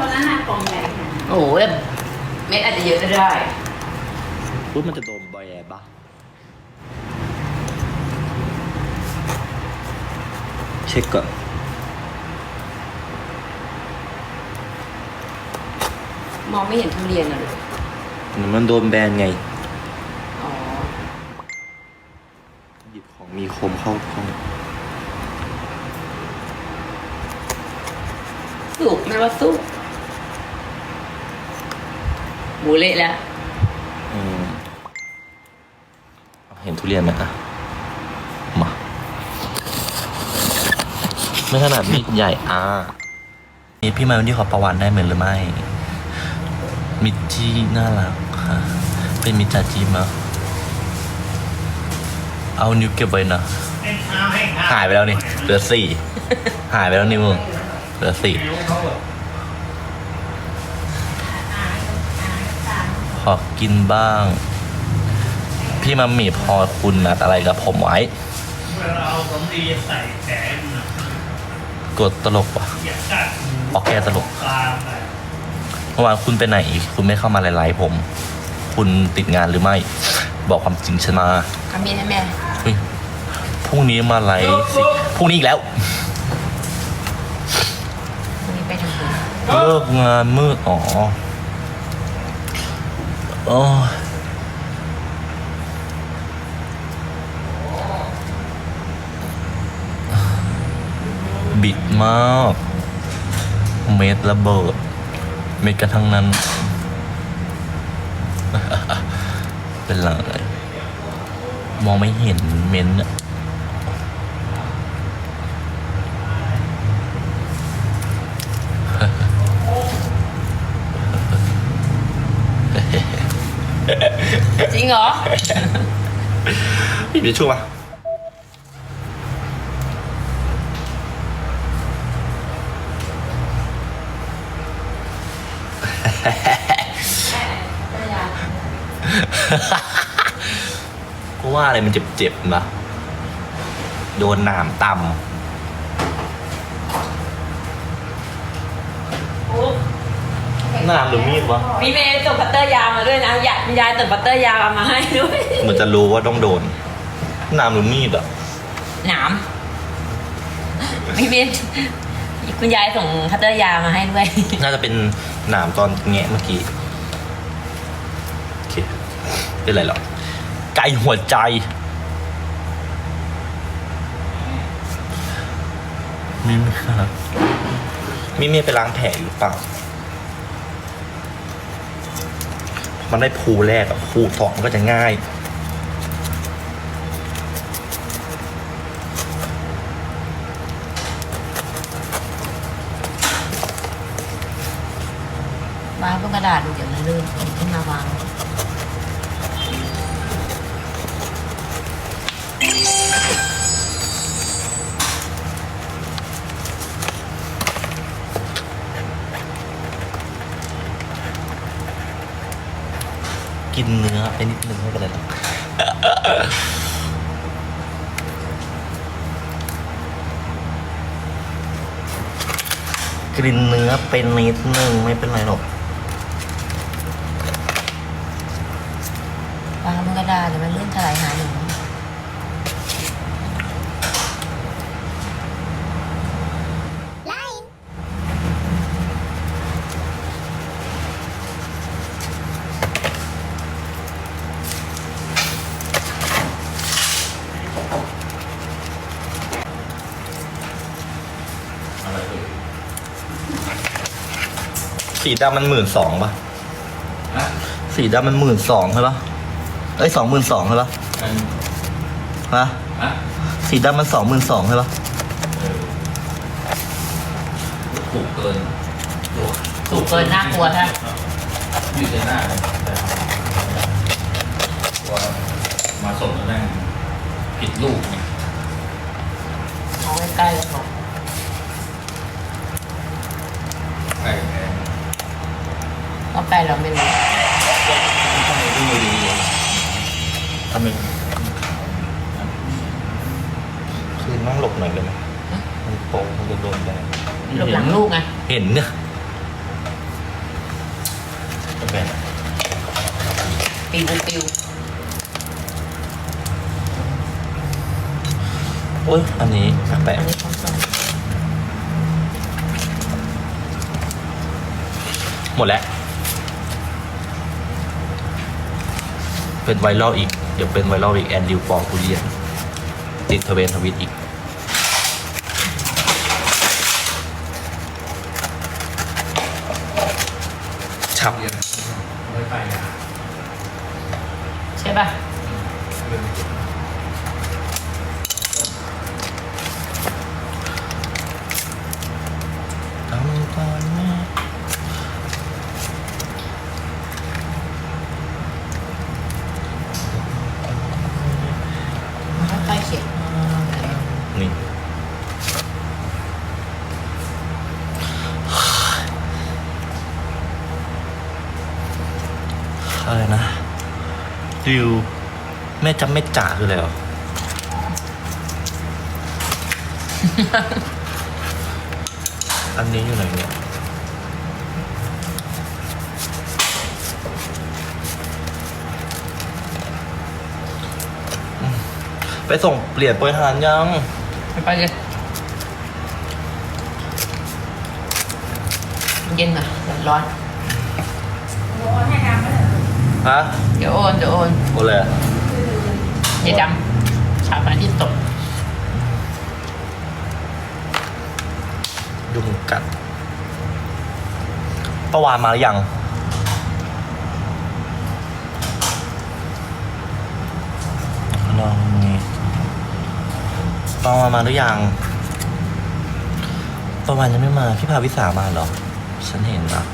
คนละห้ากล่องใหญ่ค่ะโอ้โหแล้วเม็ดอาจจะเยอะก็ได้ปุ๊บมันจะโดนบอยแอบปะเช็คก่อนมองไม่เห็นทุเรียนอะเลยมันโดนแบนไง อ๋อ หยิบของมีคมเข้าห้องสุกไม่ว่าสุก หมูเละแล้ว อืมเห็นทุเรียนไหมอะมาไม่ขนาดมีดใหญ่อ่ามีพี่มาวันนี้ขอประวัติได้เหมือนหรือไม่ มิดที่น่ารักค่ะ เป็นมิจฉาจีมาเอานิ้วเก็บไว้นะหายไปแล้วนี่เหลือสี่หายไปแล้วนิ้วเหลือสี่ ข อกินบ้าง พี่มัมมี่พอคุณนัดอะไรกับผมไว้เอาสำลีใส่แขนนะกดตลกปะอย่ากัดออกแกตลกตามไปเมื่อวานคุณไปไหน คุณไม่เข้ามาไลฟ์ผม คุณติดงานหรือไม่ บอกความจริงฉันมาทำมีดให้แม่เฮ้ยพรุ่งนี้มาไลฟ์สิพรุ่งนี้อีกแล้ววันนี้ไปทำบุญเลิกงานมืดอ๋อ โอ้บิดมาก เม็ดระเบิด เม็ดกระทั้งนั้น เป็นไรมองไม่เห็นเม้นอะ เหรอพี่ไปช่วยมาก็ว่าอะไรมันเจ็บๆนะ โดนหนามตำ นามหรือมีดวะมีเมย์ตกพัตเตอร์ยาวมาด้วยนะยายยายตกพัตเตอร์ยาวเอามาให้ด้วยเหมือนจะรู้ว่าต้องโดนหนามหรือมีดอะหนามมีเมย์คุณยายส่งพัตเตอร์ยาวมาให้ด้วย น่าจะเป็นหนามตอนแงะเมื่อกี้โอเคเป็นไรหรอกไกลหัวใจมิมครับมิมไปล้างแผลอยู่หรือเปล่า มันได้ภูแรกกับภูสองมันก็จะง่าย วางบนกระดาษดูเดี๋ยวมันลื่นขึ้นมาวาง กินเนื้อไปนิดนึงไม่เป็นไรหรอกกลิ่นเนื้อเป็นนิดนึงไม่เป็นไรหรอกวางบนกระดาษเดี๋ยวมันลื่นถลาย สีดำมันหมื่นสองป่ะสีดำมันหมื่นสองใช่ป่ะเอ้ยสองหมื่นสองใช่ป่ะฮะสีดำมันสองหมื่นสองใช่ป่ะถูกเกินถูกเกินน่ากลัวท่านอยู่ในหน้าเลยว่ามาส่งแล้วแม่งผิดลูกไงเอาใกล้ๆเลยบอก ใกล้เราไม่รู้ทำไมดูดีทำไมคือนั่งหลบหน่อยเลยไหมมันโป่งมันจะโดนแดงหลบหลังลูกไงเห็นเนี่ยเป็นปีบุติวโอ้ยอันนี้แปลกหมดแล้ว เป็นไวรัลอีก เดี๋ยวเป็นไวรัลอีกแอนดิวปอกทุเรียนติดทเวนทวิตอีก ดิวแม่จำไม่จ่าคืออะไรหรอ อันนี้อยู่ไหนเนี่ยไปส่งเปลี่ยนโปรยทานยัง ไปไปเลยเย็นอะเดี๋ยวร้อน ฮะเดี๋ยวโอนเดี๋ยวโอนโอเลยอย่าจำชาวบ้านที่ตกยุงกัดประวานมาหรือยัง ลองนี่ประวานมาหรือยังประวานยังไม่มา พี่พาวิสามาเหรอ ฉันเห็นนะ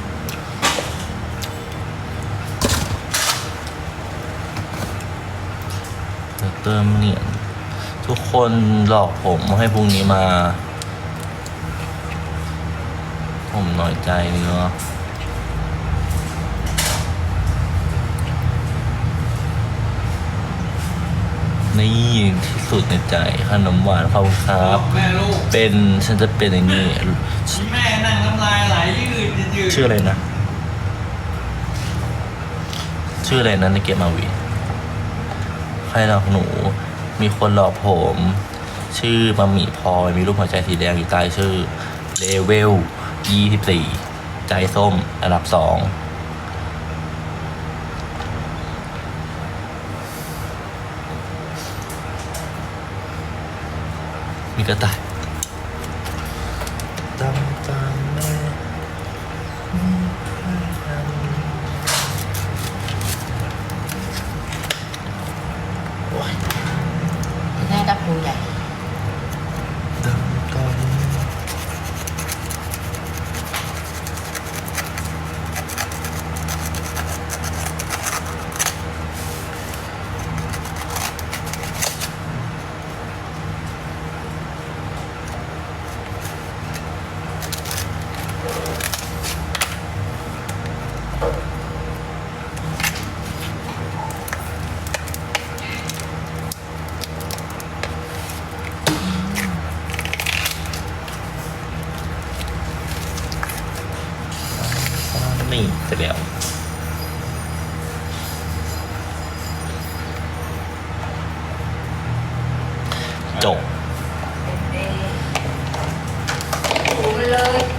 เดี๋ยวเติมเหรียญทุกคนหลอกผมให้พรุ่งนี้มา ผมน้อยใจเนาะนี่ที่สุดในใจขนมหวานขอบคุณครับ แม่ลูกเป็นฉันจะเป็นอย่างนี้ แม่นั่งน้ำลายไหลยืดยืดชื่ออะไรนะ ชื่ออะไรนะในเกมมาวีใค รหลอกหนู มีคนหลอกผม ชื่อมามีพลอยมีรูปหัวใจสีแดงอยู่ใต้ชื่อเลเวลยี่สิบสี่ใจส้มอันดับสองมีกระต่าย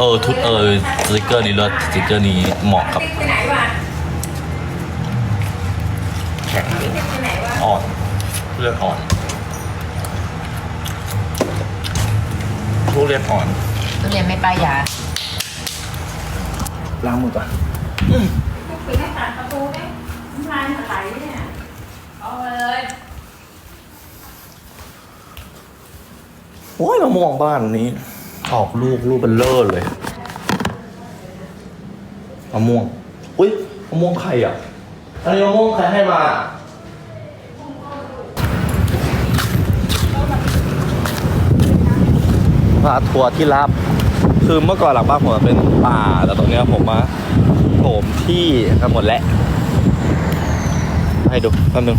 ออทุกเออสติกเกอร์นี้เลิศสติกเกอร์นี้เหมาะกับแข็งอ่อนเลือดอ่อนทุเรียนอ่อนทุเรียนไม่ป้ายยาล้างมือก่อนปิดให้ต่างประตูไหมน้ำลายมันไหลเนี่ยเอาเลยโอ้ยมะม่วงบ้านนี้ ออกลูกลูกเป็นเลอเลยะม่วง อุ้ยมะม่วงใครอะ อันนี้มะม่วงใครให้มาพาทัวร์ที่รับคือเมื่อก่อนหลังบ้านผมเป็นป่า แต่ตอนเนี้ยผมมาโถมที่กันหมดแล้ว ให้ดูแป๊บนึง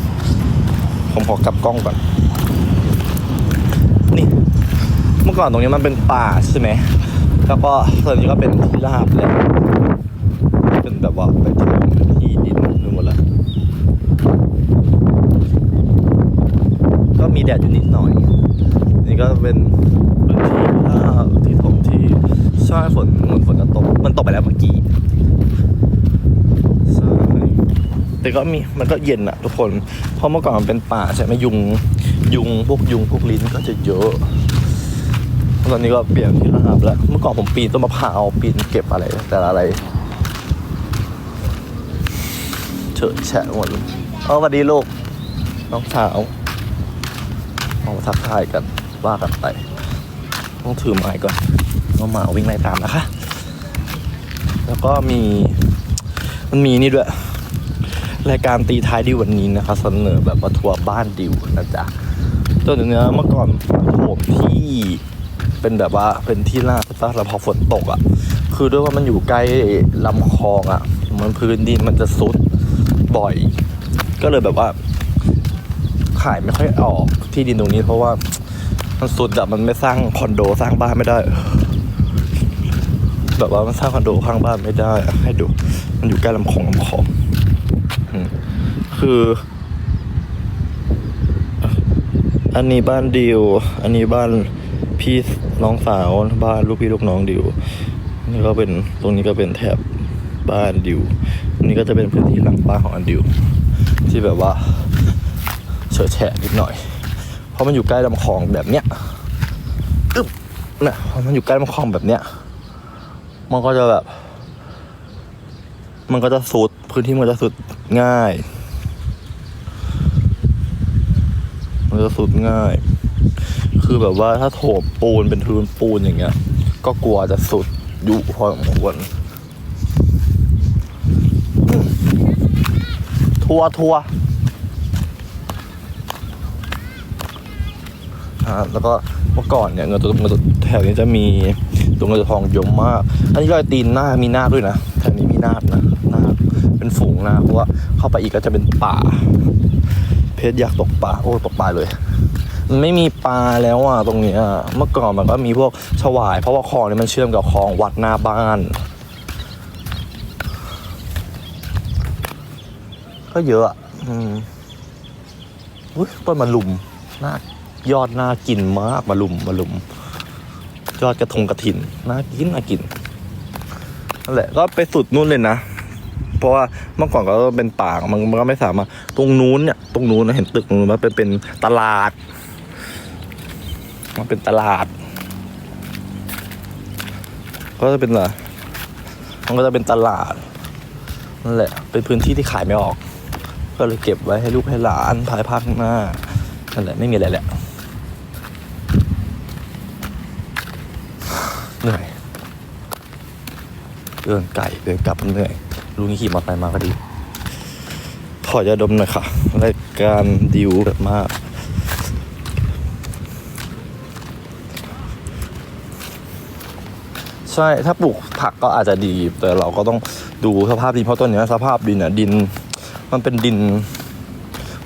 ผมขอกลับกล้องก่อน นี่ เมื่อก่อนตรงนี้มันเป็นป่าใช่ไหม แล้วก็ส่วนนี้ก็เป็นที่ราบแล้วเป็นแบบ ว่าไปถึงที่ดินนู่นหมดละก็มีแดดอยู่นิดหน่อย นี่ก็เป็นพื้นที่ถ้าที่ถมที่ใช่ฝนฝนฝนก็ตกมันตกไปแล้วเมื่อกี้ใช่แต่ก็มีมันก็เย็นอะทุกคน เพราะเมื่อก่อนมันเป็นป่าใช่ไหมยุงยุงพวกยุงพวกลิ้นก็จะเยอะตอนนี้ก็เปลี่ยนที่ราบแล้ว เมื่อก่อนผมปีนต้นมะพร้าวปีนเก็บอะไรแต่ละอะไร เฉอะแฉะหมดเลยเอสวัสดีลูก น้องสาวเอามาทักทายกันว่ากันไป ต้องถือไม้ก่อนน้องหมาวิ่งไล่ตามนะคะ แล้วก็มี มันมีนี่ด้วย รายการตีท้ายดิววันนี้นะคะ เสนอแบบว่าทัวร์บ้านดิวนะจ๊ะตัวเนี้ยเมื่อก่อนผมที่เป็นแบบว่าเป็นที่ลาดซะแล้วพอฝนตกอะ คือด้วยว่ามันอยู่ใกล้ลำคลองอะ มันพื้นดินมันจะซุด บ่อย ก็เลยแบบว่า ขายไม่ค่อยออกที่ดินตรงนี้เพราะว่า มันสุดอะมันไม่สร้างคอนโดสร้างบ้านไม่ได้ แบบว่ามันสร้างคอนโดข้างบ้านไม่ได้ ให้ดู มันอยู่ใกล้ลำคลองลำคลองคือ อันนี้บ้านดิว อันนี้บ้านพี่น้องสาวบ้านลูกพี่ลูกน้องดิวนี่ก็เป็นตรงนี้ก็เป็นแถบบ้านดิว นนี้ก็จะเป็นพื้นที่หลังบ้านของอันดิว ที่แบบว่าเฉอะแฉะนิดหน่อย เพราะมันอยู่ใกล้ลำคลองแบบเนี้ยอึ๊บเนี่ยพอมันอยู่ใกล้ลำคลองแบบเนี้ยมันก็จะแบบ มันก็จะสุดพื้นที่มันจะสุดง่าย มันจะสุดง่าย คือแบบว่าถ้าโถมปูนเป็นพื้นปูนอย่างเงี้ย ก็กลัวจะสุดอยู่พอสมควรอืม ทัวทัวแล้วก็เมื่อก่อนเนี่ยเงินตัวเงินตัวแถวนี้จะมีตัวเงินตัวทองเยอะมาก อันนี้ก็ตีนหน้ามีหน้าด้วยนะแถวนี้มีหน้านะหน้าเป็นฝูงนะเพราะว่าเข้าไปอีกก็จะเป็นป่า เพชรอยากตกปลาโอ้ตกปลาเลยไม่มีปลาแล้วอะตรงนี้เมื่อก่อนมันก็มีพวกฉวาย เพราะว่าคลองนี้มันเชื่อมกับคลองวัดหน้าบ้าน ก็เยอะ อืมอุ้ยต้นมะลุมน่ายอดน่ากินมากมะลุมมะลุม ยอดกระทงกระถินน่ากินน่ากินนั่นแหละก็ไปสุดนู่นเลยนะเพราะว่าเมื่อก่อนก็เป็นป่ามันมันก็ไม่สามารถตรงนู้นเนี่ยตรงนู้นนะเห็นตึกตรงนู้นมันเป็นเป็นตลาด มันเป็นตลาด ก็จะเป็นอะไรมันก็จะเป็นตลาดนั่นแหละ เป็นพื้นที่ที่ขายไม่ออก ก็เลยเก็บไว้ให้ลูกให้หลานภายภาคหน้านั่นแหละไม่มีอะไรแหละเหนื่อยเดินไก่เดินกลับเหนื่อยลุงขี่มอเตอร์ไซค์มาก็ดีขอยาดมหน่อยค่ะรายการดิวแบบมากใช่ ถ้าปลูกผักก็อาจจะดี แต่เราก็ต้องดูสภาพดิน เพราะต้นนี้ยสภาพดินอะดิน มันเป็นดิน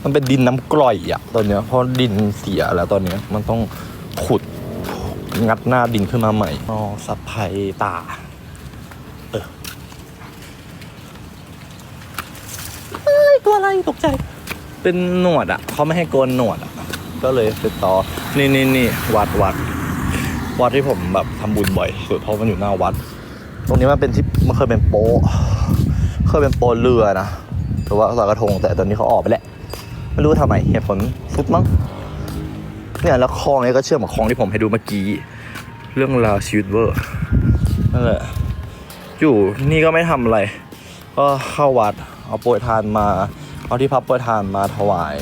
มันเป็นดินน้ำกร่อยอะตอนเนี้ยเพราะดินเสียแล้วตอนเนี้ยมันต้องขุดงัดหน้าดินขึ้นมาใหม่อ๋อสับไพตาเออเอ้ยตัวอะไรตกใจ เป็นหนวดอะเขาไม่ให้โกนหนวดอะก็เลยไปต่อ นี่นี่นี่วัดวัดวัดที่ผมแบบทำบุญบ่อยสุดเพราะมันอยู่หน้าวัด ตรงนี้มันเป็นที่มันเคยเป็นโป๊ะเคยเป็นโป๊ะเรือนะ แต่ว่าลอยกระทงแต่ตอนนี้เขาออกไปแล้วไม่รู้ทำไมเหตุผลฟุตมั้งเนี่ยแล้วคลองนี้ก็เชื่อมกับคลองที่ผมให้ดูเมื่อกี้ เรื่องราวชีวิตเวอร์นั่นแหละอยู่นี่ก็ไม่ทำอะไร ก็เข้าวัดเอาโปรยทานมาเอาที่พับโปรยทานมาถวาย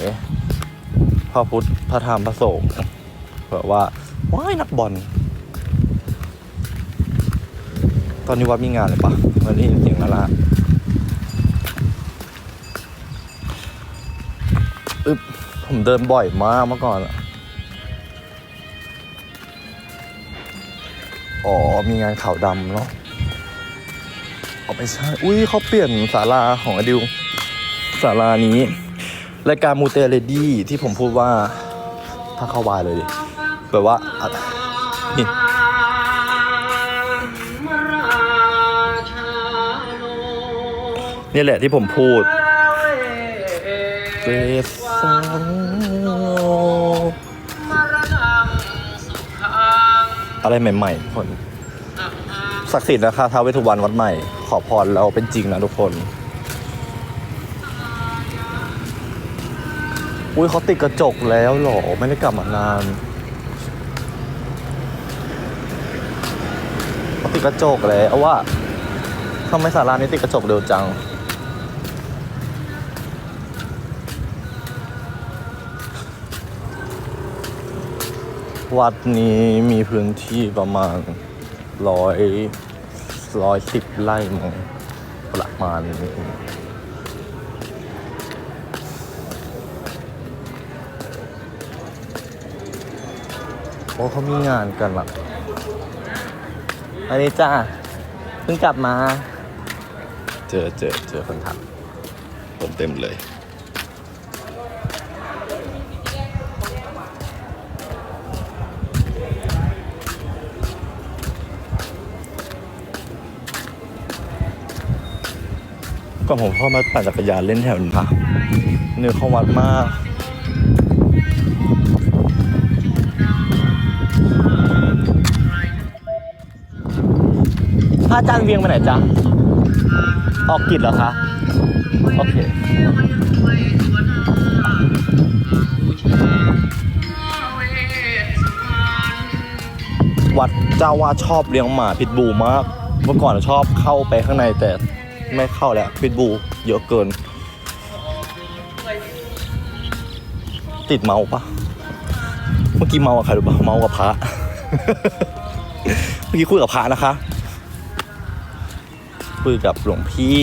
พระพุทธพระธรรมพระสงฆ์แบบว่าว้ายนักบอลตอนนี้วัดมีงานเลยปะวันนี้เสียงละละ อึ๊บผมเดินบ่อยมากเมื่อก่อนอะอ๋อ มีงานขาวดำเนาะอ๋อไม่ใช่อุ้ยเขาเปลี่ยนศาลาของอดิวศาลานี้รายการมูเตเลดี้ที่ผมพูดว่าถ้าเข้าวายเลยดิแบบว่านี่นี่แหละที่ผมพูดเป สังอะไรใหม่ๆคนศักดิ์สิทธิ์นะคะท้าวเวทุวันวัดใหม่ ขอพรเราเป็นจริงนะทุกคน อุ้ยเขาติดกระจกแล้วหรอ ไม่ได้กลับมานานเขาติดกระจกแล้วเอาว่าทำไมสารานี้ติดกระจกเร็วจัง วัดนี้มีพื้นที่ประมาณร้อยร้อยสิบไร่มงประมาณนี้โอ้เขามีงานกันละอันนี้จ้าเพิ่งกลับมา เจอเจอเจอคนทักคนเต็มเลย ก่อนผมเข้ามาปั่นจักรยานเล่นแถวนี้ค่ะเนื้อเข้าวัดมากพระอาจารย์เวียงไปไหนจ๊ะ ออกกิจเหรอคะ โอเควัดเจ้าว่าชอบเลี้ยงหมาพิทบูมาก เมื่อก่อนชอบเข้าไปข้างในแต่ ไม่เข้าแล้วพิทบูเยอะเกิน ติดเมาปะเมื่อกี้เมากับใครรู้ปล่าเมากับพระ เมื่อกี้คุยกับพระนะคะคุยกับหลวงพี่